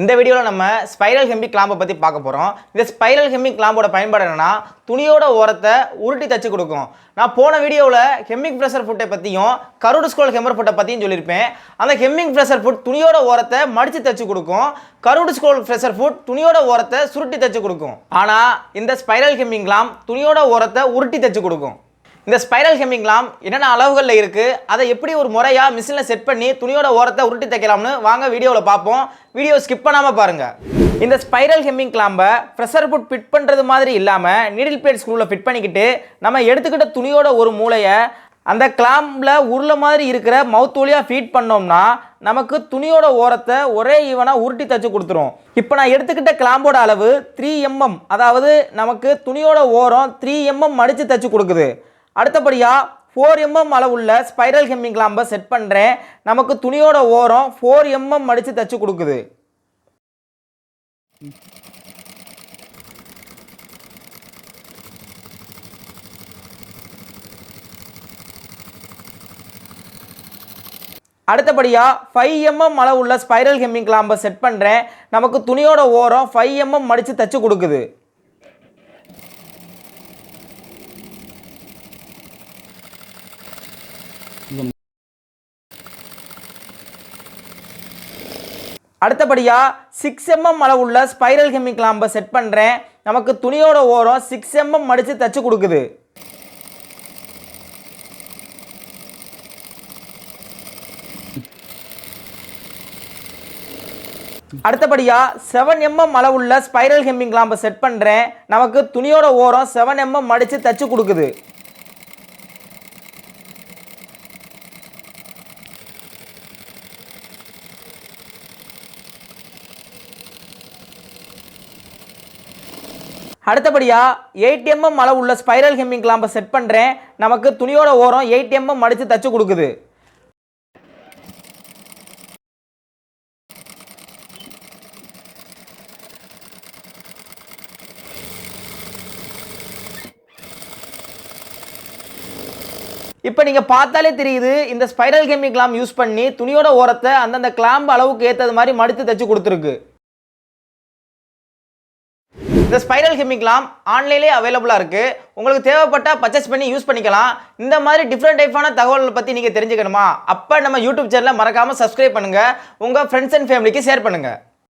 இந்த வீடியோவில் நம்ம ஸ்பைரல் ஹெம்பி கிளாம்பை பற்றி பார்க்க போகிறோம் இந்த ஸ்பைரல் ஹெம்மி கிளாம்போட பயன்பாடு என்னென்னா துணியோட ஓரத்தை உருட்டி தச்சு கொடுக்கும். நான் போன வீடியோவில் ஹெம்மிங் ப்ரெஷர் ஃபுட்டை பற்றியும் கருடு ஸ்கோல் ஹெம்மர் ஃபுட்டை பற்றியும் சொல்லியிருப்பேன். அந்த ஹெம்மிங் ப்ரெஷர் ஃபுட் துணியோட ஓரத்தை மடித்து தச்சு கொடுக்கும். கருடு ஸ்கோல் ப்ரெஷர் ஃபுட் துணியோட ஓரத்தை சுருட்டி தச்சு கொடுக்கும். ஆனால் இந்த ஸ்பைரல் ஹெம்மிங் கிளாம் துணியோட ஓரத்தை உருட்டி தச்சு கொடுக்கும். இந்த ஸ்பைரல் ஹெம்மிங்லாம் என்னென்ன அளவுகளில் இருக்குது அதை எப்படி ஒரு முறையாக மிஷினில் செட் பண்ணி துணியோட ஓரத்தை உருட்டி தைக்கலாம்னு வாங்க வீடியோவில் பார்ப்போம். வீடியோ ஸ்கிப் பண்ணாமல் பாருங்கள் இந்த ஸ்பைரல் ஹெம்மிங் கிளாம்பை ப்ரெஷர் புட் ஃபிட் பண்ணுறது மாதிரி இல்லாமல் நீடில் பிளேட் ஸ்க்ரூவில் ஃபிட் பண்ணிக்கிட்டு நம்ம எடுத்துக்கிட்ட துணியோட ஒரு மூளையை அந்த கிளாம்பில் உருளை மாதிரி இருக்கிற மவுத் வழியாக ஃபீட் பண்ணோம்னா நமக்கு துணியோட ஓரத்தை ஒரே ஈவனாக உருட்டி தச்சு கொடுத்துரும். இப்போ நான் எடுத்துக்கிட்ட கிளாம்போட அளவு த்ரீ எம்எம் அதாவது நமக்கு துணியோட ஓரம் த்ரீ எம்எம் மடித்து தச்சு கொடுக்குது. அடுத்தபடியாக ஃபோர் எம்எம் அளவுள்ள ஸ்பைரல் ஹெம்மிங் கிளாம்பை செட் பண்ணுறேன் நமக்கு துணியோட ஓரம் ஃபோர் எம்எம் மடித்து தச்சு கொடுக்குது. அடுத்தபடியாக ஃபைவ் எம்எம் அளவுள்ள ஸ்பைரல் ஹெம்மிங் கிளாம்பை செட் பண்ணுறேன் நமக்கு துணியோட ஓரம் ஃபைவ் எம்எம் மடித்து தச்சு கொடுக்குது. அடுத்தபடியாக சிக்ஸ் எம்எம் அளவுள்ள ஸ்பைரல் ஹெம்மிங் கிளாம்பை செட் பண்ணுறேன் நமக்கு துணியோட ஓரம் சிக்ஸ் எம்எம் மடித்து தச்சு கொடுக்குது. அடுத்தபடியாக செவன் எம்எம் அளவுள்ள ஸ்பைரல் ஹெம்மிங் கிளாம்பை செட் பண்ணுறேன் நமக்கு துணியோட ஓரம் செவன் எம்எம் மடித்து தச்சு கொடுக்குது. அடுத்தபடியாக எயிட் எம்எம் அளவுள்ள ஸ்பைரல் ஹெம்மிங் கிளாம்பை செட் பண்ணுறேன் நமக்கு துணியோட ஓரம் எயிட் எம்எம் மடித்து தச்சு கொடுக்குது. இப்போ நீங்கள் பார்த்தாலே தெரியுது இந்த ஸ்பைரல் ஹெம்மிங் கிளாம் யூஸ் பண்ணி துணியோட ஓரத்தை அந்தந்த கிளாம்பு அளவுக்கு ஏற்றது மாதிரி மடித்து தச்சு கொடுத்துருக்கு. இந்த ஸ்பைரல் ஹெமிக்லாம் ஆன்லைன்லேயே அவைலபிளாக இருக்குது உங்களுக்கு தேவைப்பட்டால் பர்ச்சேஸ் பண்ணி யூஸ் பண்ணிக்கலாம். இந்த மாதிரி டிஃப்ரெண்ட் டைப்பான தகவல்களை பற்றி நீங்கள் தெரிஞ்சுக்கணுமா? அப்போ நம்ம யூடியூப் சேனலை மறக்காமல் சப்ஸ்கிரைப் பண்ணுங்கள் உங்கள் ஃப்ரெண்ட்ஸ் அண்ட் ஃபேமிலிக்கு ஷேர் பண்ணுங்கள்